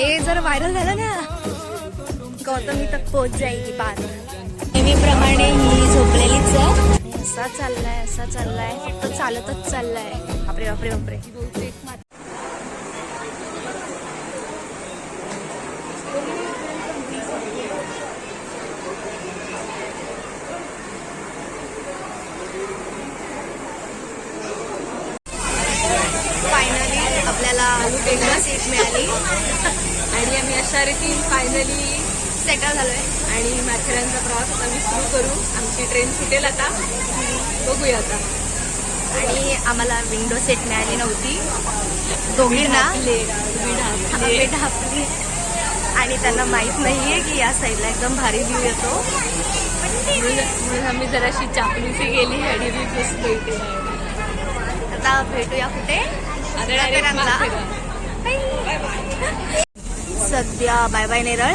हे जर व्हायरल झालं ना गौतमी तक पोहोच जाईल बात. नेहमीप्रमाणे ही झोपलेलीच असा चाललाय असा चाललाय. फक्त चालतच चाललाय. बापरे बापरे बापरे फायनली आपल्याला वेगळा सीट मिळाली आणि आम्ही अशा रीती फायनली सेटल झालोय. आणि माथेरानचा प्रवास आता आम्ही सुरू करू. आमची ट्रेन सुटेल आता. बघूया आता. आणि आम्हाला विंडो सीट मिळाली नव्हती. दोघींना आम्ही ढापली आणि त्यांना माहीत नाहीये की या साईडला एकदम भारी व्ह्यू येतो. म्हणून आम्ही जराशी चापलूसी गेली आणि मी इथे. आता भेटूया कुठे. सध्या bye bye Neral.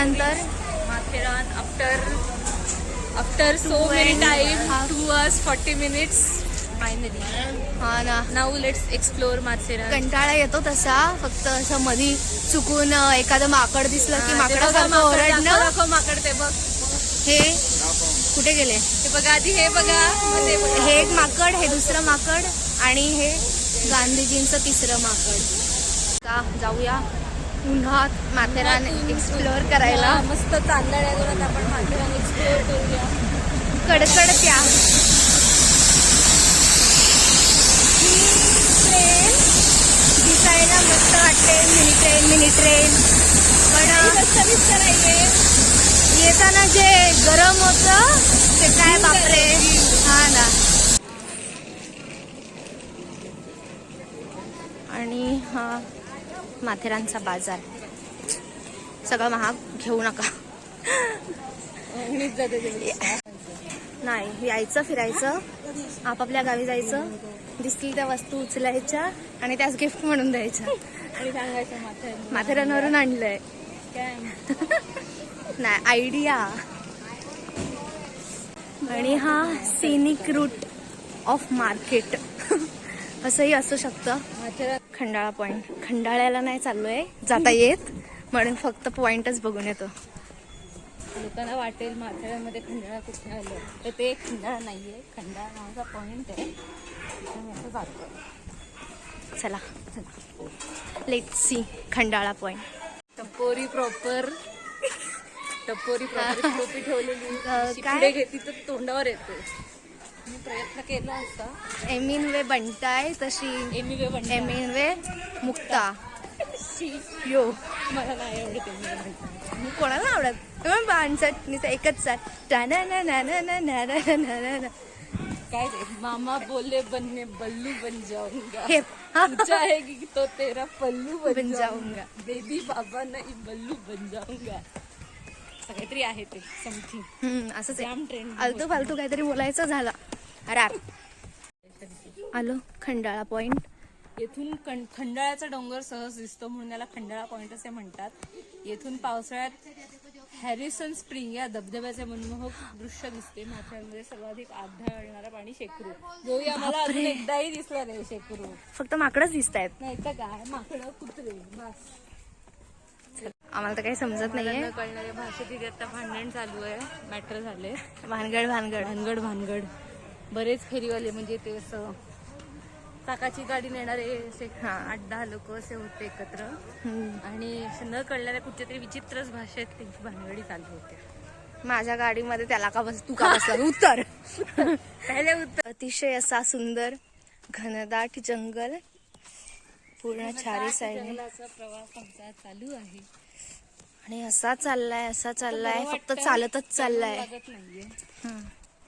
परिश्रमानंतर Matheran after after so many half. Two hours forty minutes finally हा ना. नाऊ लेट्स एक्सप्लोर माथेरान कंटाळा येतो तसा फक्त असं मधी चुकून एखादं माकड दिसलं की हा, माकडासारखं माकड, ओरडणं. माकड ते बघ. हे कुठे गेले? ते बघा आधी हे बघा. हे एक माकड हे दुसरं माकड आणि हे गांधीजींचं तिसरं माकड. का जाऊया. उन्हात माथेरान एक्सप्लोअर करायला. मस्त चांदण्या करून आपण माथेरान एक्सप्लोर करूया. कडकडत्या ही ट्रेन दिसायला मस्त वाटते. मिनी ट्रेन मिनी ट्रेन पण अं, येताना जे गरम होतं ते काय बापरे. हा ना. आणि हा माथेरानचा बाजार. सगळं महाग घेऊ नका. नाही यायचं फिरायचं. आपापल्या गावी जायचं. दिसतील त्या वस्तू उचलायच्या आणि त्याच गिफ्ट म्हणून द्यायच्या. आणि सांगायचं माथेरान. माथेरानवरून आणलंय. नाही आयडिया आणि हा सिनिक रूट ऑफ मार्केट असंही असू शकतं. खंडाळा पॉइंट खंडाळ्याला नाही चाललोय. जाता येत म्हणून फक्त पॉइंटच बघून येतो. लोकांना वाटेल माथेरानमध्ये खंडाळा कुठे आलं? तर ते खंडाळा नाहीये. खंडाळा नावाचा पॉइंट आहे. असं जातो चला. लेट सी खंडाळा पॉइंट टपोरी प्रॉपर टपोरी प्रॉपर टोपी ठेवलेली. काय? घेतली तर तोंडावर येते. मी प्रयत्न केला असता एमिन वे बनताय तशी एमी वे म्हणते. एमिन वे मुक्ता शी, यो मला नाही आवडत एमी वे. कोणाला आवडत बाणसट नुसतं एकच सट टाना ना ना ना ना ना ना ना ना ना ना. काय ते मामा बोले बनने बल्लू बन जाऊंगा हे चाहेगी तो तेरा पल्लू बन बन जाऊंगा बेबी बाबा नाही बल्लू बन जाऊंगा असं काहीतरी आहे ते समथिंग हम्म, असंच जाम आहे ट्रेंड आलतू फालतू काहीतरी बोलायचं झालं रॅप आलो खंडाळा पॉइंट येथून कं- खंडाळ्याचा डोंगर सहज दिसतो म्हणून याला खंडाळा पॉइंट असे म्हणतात. येथून पावसाळ्यात हॅरिसन स्प्रिंग या धबधब्याचे मनमोहक दृश्य दिसते. माथ्यांमध्ये सर्वाधिक आढळणारा पाणी शेकरू. जो आम्हाला अजून एकदाही दिसला नाही शेकरू. फक्त माकडच दिसत आहेत. नाही तर काय? माकडं कुत्रे बस आम्हाला तर काही समजत नाहीये. कळणाऱ्या भाषेत आता भांडण चालू आहे. मॅटर झाले भानगड भानगड. भानगड भानगड. बरेच फेरीवाले म्हणजे ते असं चाकाची गाडी नेणारे असे हा. आठ दहा लोक असे होते एकत्र. आणि न कळणाऱ्या कुठच्या तरी विचित्रच भाषेत त्यांची भानगडी चालू होते. माझ्या गाडीमध्ये त्याला का बस तू का बसला उत्तर! पहिले उत्तर. अतिशय असा सुंदर घनदाट जंगल पूर्ण साईडने जंगलाचा प्रवास आमचा चालू आहे. आणि असा चाललाय असा चाललाय फक्त चालतच चाललाय.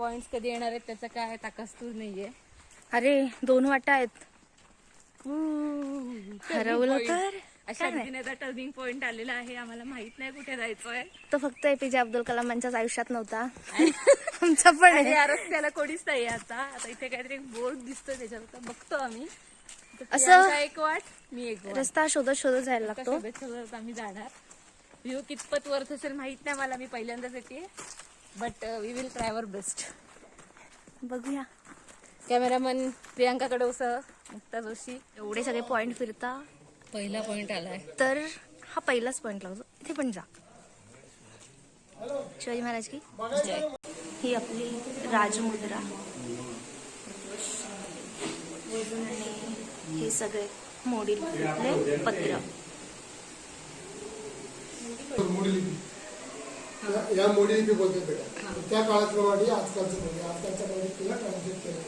पॉइंट कधी येणार आहेत त्याचा काय ताकास्तूर नाहीये. अरे दोन वाटा आहेत. हरवलं. तर? अशा आता टर्निंग पॉइंट आलेला आहे. आम्हाला माहीत नाही कुठे जायचंय. तो फक्त एपीजे अब्दुल कलामांच्याच आयुष्यात नव्हता. आमचा पण या रस्त्याला कोणीच नाही आता. आता इथे काहीतरी बोर्ड दिसतोय त्याच्यावर बघतो आम्ही. असं- एक वाट मी एक रस्ता शोधत शोधत जायला लागतो. शोधत शोधत आम्ही जाणार. व्ह्यू कितपत वर्थ असेल माहीत नाही मला. मी पहिल्यांदाच येते. But we will try our best बघूया. कॅमेरामन प्रियांका कडवसह मुक्ता जोशी. एवढे सगळे पॉइंट फिरता. पहिला पॉइंट आलाय. तर हा पहिलाच पॉइंट लागतो इथे पण जा. शिवाजी महाराज की? ही आपली राजमुद्रा. हे सगळे मोडी पत्र. या- या मोडीलिपी बोलते बेटा. त्या काळातलं वाडी आजकालचं बोलते आजकालच्या वाडी तिला ट्रान्सलेट केलं.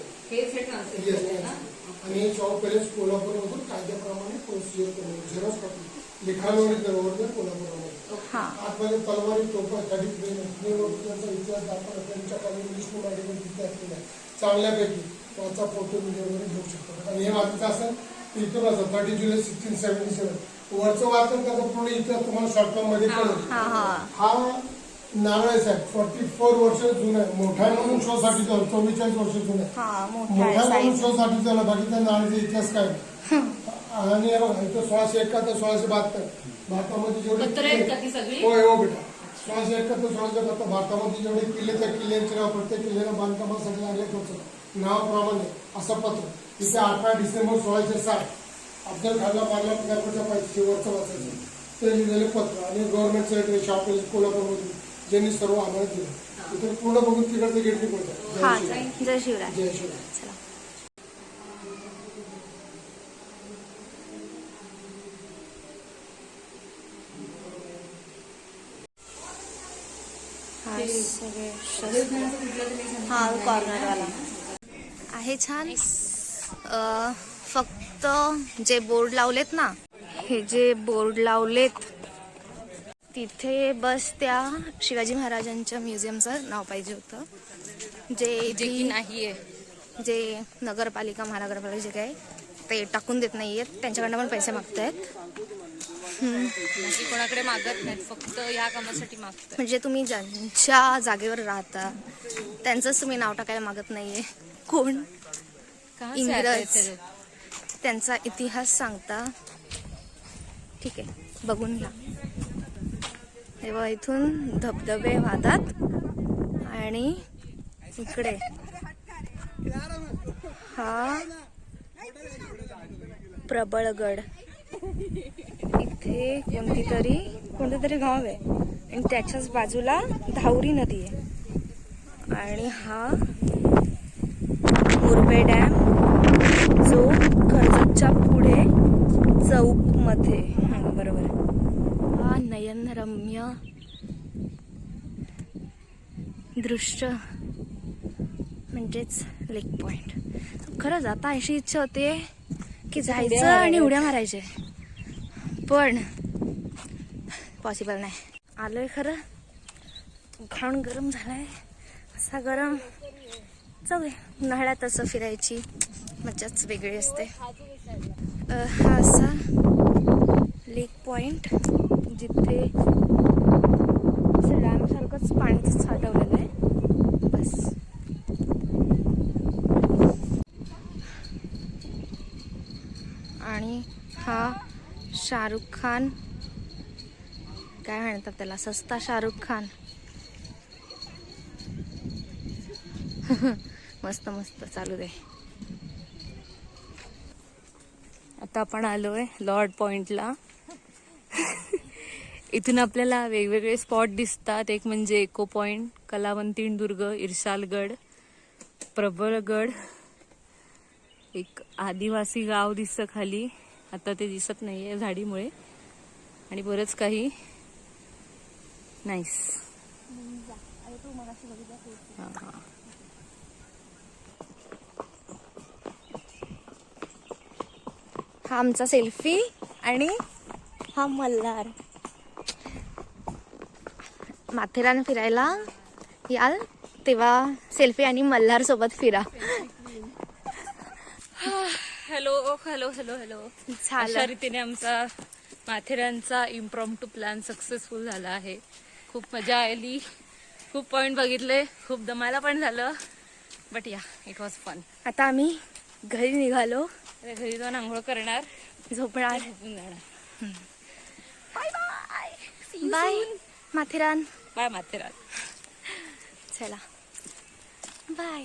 आणि शाहू पॅलेस कोल्हापूरमधून कायद्याप्रमाणे प्रोसिजर केलं. झेरॉक्स कॉपी लिखाणवरील दरवर्ग कोल्हापूरमध्ये हा. आतमध्ये तलवारी टोपा कधी त्यांचा इतिहास दाखवला. त्यांच्या काही इंग्लिश मराठीमध्ये विद्यार्थी आहे चांगल्यापैकी त्याचा फोटो व्हिडिओ वगैरे घेऊ शकतो. आणि हे वाचायचं असेल इथून असं thirty July sixteen seventy seven वरचं वाचन त्याचा पूर्ण इतिहास तुम्हाला शॉर्ट फॉर्ममध्ये कळेल. हा हा. हा नारळ साहेब फोर्टी फोर वर्ष जुना मोठा म्हणून शो साठी चालू चव्वेचाळीस वर्ष जुना हा मोठा मोठा आहे म्हणून साईज. शो साठी चालू बाकीचा नारळाचा इतिहास काय. आणि हे बघा इथं सोळाशे एकाहत्तर सोळाशे बहात्तर. भारतामध्ये जेवढे पत्र आहेत का ती किल्ले- सगळी? होय हो बेटा. सोळाशे एकाहत्तर सोळाशे बहात्तर. भारतामध्ये जेवढे किल्ले त्या किल्ल्यांचे नाव प्रत्येक किल्ल्याला बांधकामासाठी लागले होतं नावाप्रमाणे असं पत्र. इथे अठरा डिसेंबर सोळाशे साठ. अफजल खानला मारला पाहिजे शेवटचं वाचायचं. ते लिहिलेले पत्र. आणि गव्हर्नमेंट सेक्रेटरी शाह कोल्हापूरमधून ज्यांनी सर्व आम्हाला दिलं. इथे पूर्ण बघून तिकडचं गेट निघून हा जय शिवराय. जय शिवराय. हा हा कॉर्नरवाला आहे छान. फक्त जे बोर्ड लावलेत ना हे जे बोर्ड लावलेत तिथे बस त्या शिवाजी महाराजांच्या म्युझियमचं नाव पाहिजे होतं. जे जे की इथे- नाहीये. जे नगरपालिका महानगरपालिका जे काय ते टाकून देत नाहीयेत. त्यांच्याकडनं पण पैसे मागतायत. बाकी कोणाकडे मागत नाहीत फक्त या कामासाठी मागतात म्हणजे तुम्ही ज्यांच्या जागेवर राहता त्यांचंच तुम्ही नाव टाकायला मागत नाहीये. कोण? इंग्रज. त्यांचा इतिहास सांगता. ठीक आहे बघून घ्या. तेव्हा इथून धबधबे वाहतात आणि इकडे. हा प्रबळगड. इथे कोणती तरी कोणतं तरी गाव आहे. आणि त्याच्याच बाजूला धावरी नदी आहे. आणि हा मुरबे डॅम जो कर्जतच्या पुढे चौकमध्ये. बरोबर. हा नयनरम्य दृश्य म्हणजेच लेक पॉइंट खरंच आता अशी इच्छा होते की जायचं आणि उड्या मारायचे. पण पॉसिबल नाही. आलोय खरं. घाण गरम झालाय. असा गरम. जाऊ दे उन्हाळ्यात असं फिरायची मजाच वेगळी असते. हा असा लेक पॉइंट जिथे असं डॅमसारखंच पाणी साठवलेलं आहे बस आणि हा शाहरुख खान. काय म्हणतात त्याला? सस्ता शाहरुख खान. मस्त मस्त. चालू दे. आता आपण आलोय लॉर्ड पॉइंटला. इथून आपल्याला वेगवेगळे स्पॉट दिसतात. एक म्हणजे इको पॉइंट कलावंतीण दुर्ग इर्शालगड प्रबळगड एक आदिवासी गाव दिसतं खाली. आता ते दिसत नाहीये झाडीमुळे. आणि बरंच काही नाईस हा आमचा सेल्फी आणि हा मल्हार. माथेरान फिरायला याल तेव्हा सेल्फी आणि मल्हार सोबत फिरा. Hello hello hello. झालं. रीतीने आमचा माथेरानचा इम्प्रॉम टू प्लॅन सक्सेसफुल झाला आहे. खूप मजा आली. खूप पॉइंट बघितले. खूप दमायला पण झालं. बट या इट वॉज फन आता आम्ही घरी निघालो. घरी जाऊन आंघोळ करणार. झोपणार. झोपून जाणार. Bye bye bye Matheran. Bye Matheran. चला. बाय